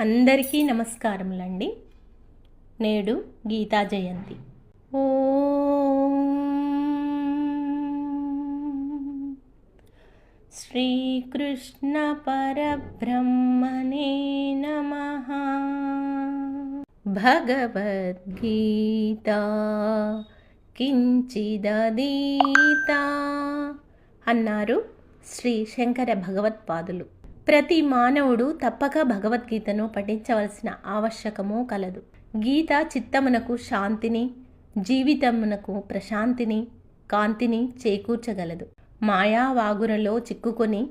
అందరికీ నమస్కారములండి. నేడు గీతా జయంతి. ఓ శ్రీకృష్ణ పరబ్రహ్మణే నమ. భగవద్గీత కించిదీత అన్నారు శ్రీ శంకర భగవత్పాదులు. ప్రతి మానవుడు తప్పక భగవద్గీతను పఠించవలసిన ఆవశ్యకము కలదు. గీత చిత్తమునకు శాంతిని జీవితమునకు ప్రశాంతిని కాంతిని చేకూర్చగలదు. మాయావాగురలో చిక్కుకొని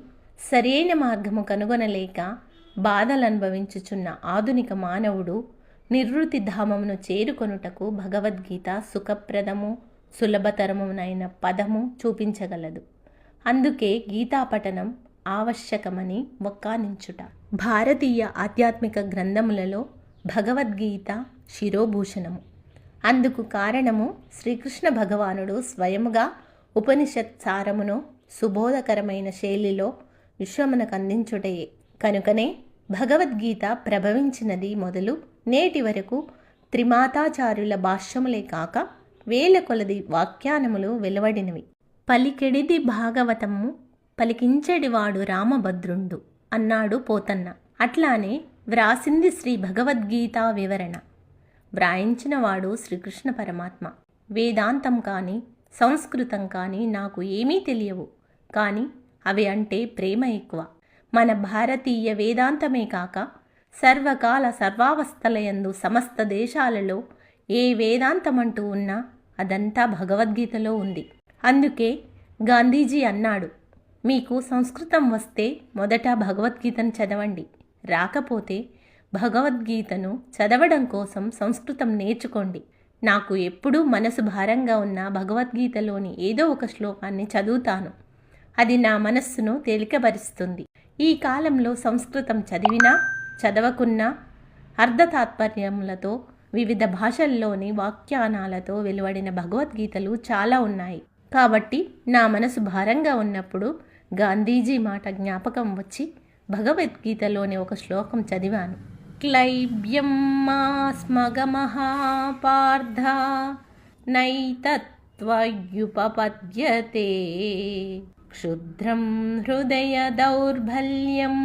సరైన మార్గము కనుగొనలేక బాధలు అనుభవించుచున్న ఆధునిక మానవుడు నిర్వృతి ధామమును చేరుకొనుటకు భగవద్గీత సుఖప్రదము సులభతరమునైన పదము చూపించగలదు. అందుకే గీతా పఠనం ఆవశ్యకమని వక్కానించుట. భారతీయ ఆధ్యాత్మిక గ్రంథములలో భగవద్గీత శిరోభూషణము. అందుకు కారణము శ్రీకృష్ణ భగవానుడు స్వయముగా ఉపనిషత్ సారమును సుబోధకరమైన శైలిలో విశ్వమునకు అందించుటయే. కనుకనే భగవద్గీత ప్రభవించినది మొదలు నేటి వరకు త్రిమాతాచార్యుల భాష్యములే కాక వేల కొలది వాక్యానములు వెలువడినవి. పలికెడిది భాగవతము పలికించెడివాడు రామభద్రుండు అన్నాడు పోతన్న. అట్లానే వ్రాసింది శ్రీ భగవద్గీత వివరణ. వ్రాయించినవాడు శ్రీకృష్ణ పరమాత్మ. వేదాంతం కానీ సంస్కృతం కానీ నాకు ఏమీ తెలియవు. కానీ అవి అంటే ప్రేమ ఎక్కువ. మన భారతీయ వేదాంతమే కాక సర్వకాల సర్వావస్థలయందు సమస్త దేశాలలో ఏ వేదాంతమంటూ ఉన్నా అదంతా భగవద్గీతలో ఉంది. అందుకే గాంధీజీ అన్నాడు మీకు సంస్కృతం వస్తే మొదట భగవద్గీతను చదవండి. రాకపోతే భగవద్గీతను చదవడం కోసం సంస్కృతం నేర్చుకోండి. నాకు ఎప్పుడూ మనసు భారంగా ఉన్న భగవద్గీతలోని ఏదో ఒక శ్లోకాన్ని చదువుతాను. అది నా మనస్సును తేలికపరుస్తుంది. ఈ కాలంలో సంస్కృతం చదివినా చదవకున్నా అర్ధతాత్పర్యములతో వివిధ భాషల్లోని వాక్యానాలతో వెలువడిన భగవద్గీతలు చాలా ఉన్నాయి. కాబట్టి నా మనసు భారంగా ఉన్నప్పుడు గాంధీజీ మాట జ్ఞాపకం వచ్చి భగవద్గీతలోని ఒక శ్లోకం చదివాను. క్లైబ్యం మా స్మగమహాపార్థ నైతత్వయుపపద్యతే. క్షుద్రం హృదయ దౌర్బల్యం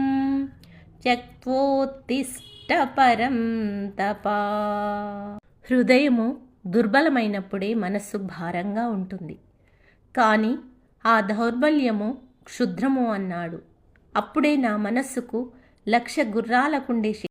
త్యక్వోత్తిష్ట పరం తపా. హృదయము దుర్బలమైనప్పుడే మనస్సు భారంగా ఉంటుంది. కానీ ఆ దౌర్బల్యము క్షుద్రము అన్నాడు. అప్పుడే నా మనస్సుకు లక్ష గుర్రాలకుండే